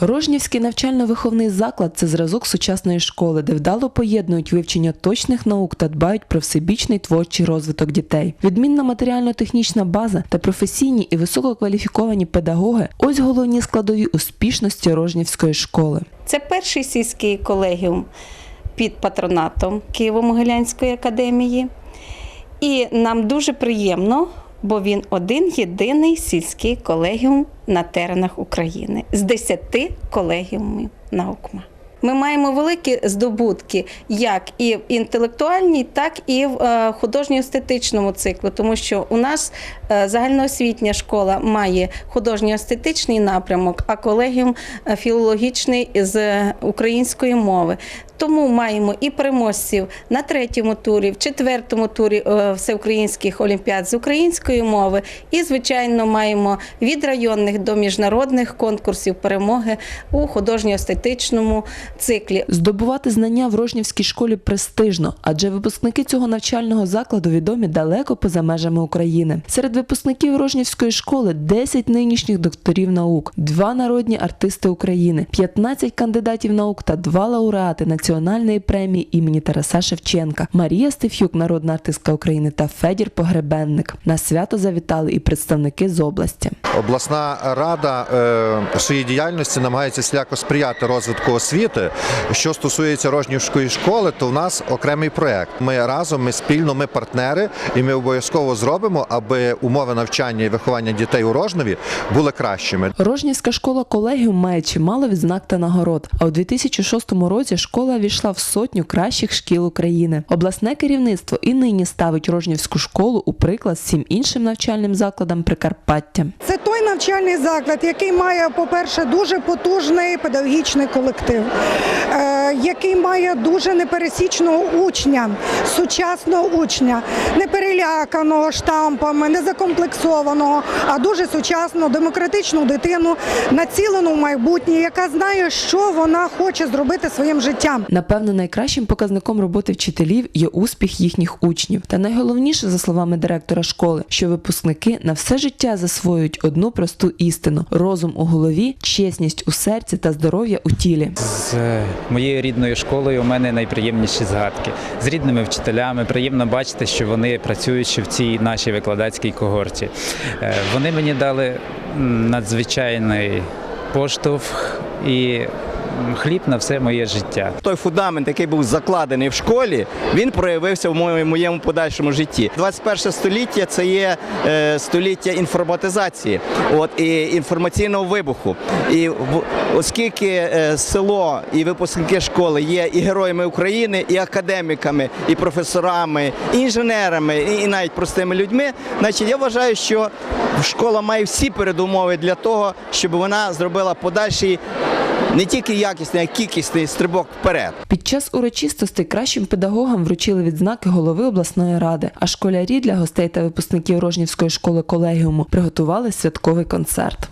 Рожнівський навчально-виховний заклад це зразок сучасної школи, де вдало поєднують вивчення точних наук та дбають про всебічний творчий розвиток дітей. Відмінна матеріально-технічна база та професійні і висококваліфіковані педагоги ось головні складові успішності Рожнівської школи. Це перший сільський колегіум під патронатом Києво-Могилянської академії. І нам дуже приємно, бо він один єдиний сільський колегіум на теренах України з 10 колегіумів наукма. Ми маємо великі здобутки як і в інтелектуальній, так і в е, художньо-естетичному циклу, тому що у нас е, загальноосвітня школа має художньо-естетичний напрямок, а колегіум е, філологічний з української мови. Тому маємо і переможців на третьому турі, в четвертому турі е, всеукраїнських олімпіад з української мови. І, звичайно, маємо від районних до міжнародних конкурсів перемоги у художньо-естетичному циклі. Здобувати знання в Рожнівській школі престижно, адже випускники цього навчального закладу відомі далеко поза межами України. Серед випускників Рожнівської школи 10 нинішніх докторів наук, два народні артисти України, 15 кандидатів наук та два лауреати національної премії імені Тараса Шевченка, Марія Стефюк, народна артистка України та Федір Погребенник. На свято завітали і представники з області. Обласна рада е, в своїй діяльності намагається всіляко сприяти розвитку освіти. Що стосується Рожнівської школи, то в нас окремий проект. Ми разом, ми спільно, ми партнери, і ми обов'язково зробимо, аби умови навчання і виховання дітей у Рожнові були кращими. Рожнівська школа колегіум має чимало відзнак та нагород. А у 2006 році школа війшла в сотню кращих шкіл України. Обласне керівництво і нині ставить Рожнівську школу у приклад всім іншим навчальним закладам Прикарпаття. Це той навчальний заклад, який має, по-перше, дуже потужний педагогічний колектив, е, який має дуже непересічного учня, сучасного учня, не переляканого штампами, не закомплексованого, а дуже сучасну, демократичну дитину, націлену в майбутнє, яка знає, що вона хоче зробити своїм життям. Напевно, найкращим показником роботи вчителів є успіх їхніх учнів. Та найголовніше, за словами директора школи, що випускники на все життя засвоюють одну просту істину: розум у голові, чесність у серці та здоров'я у тілі. З моєю рідною школою у мене найприємніші згадки. З рідними вчителями приємно бачити, що вони працюють в цій нашій викладацькій когорті. Е, Вони мені дали надзвичайний поштовх і хліб на все моє життя. той фундамент, який був закладений в школі, він проявився в моєму, подальшому житті. 21 століття це є е, століття інформатизації, от і інформаційного вибуху. І оскільки е, село і випускники школи є і героями України, і академіками, і професорами, і інженерами, і навіть простими людьми, значить я вважаю, що школа має всі передумови для того, щоб вона зробила подальший не тільки якісний, а й кількісний стрибок вперед. Під час урочистостей кращим педагогам вручили відзнаки голови обласної ради, а школярі для гостей та випускників Рожнівської школи колегіуму приготували святковий концерт.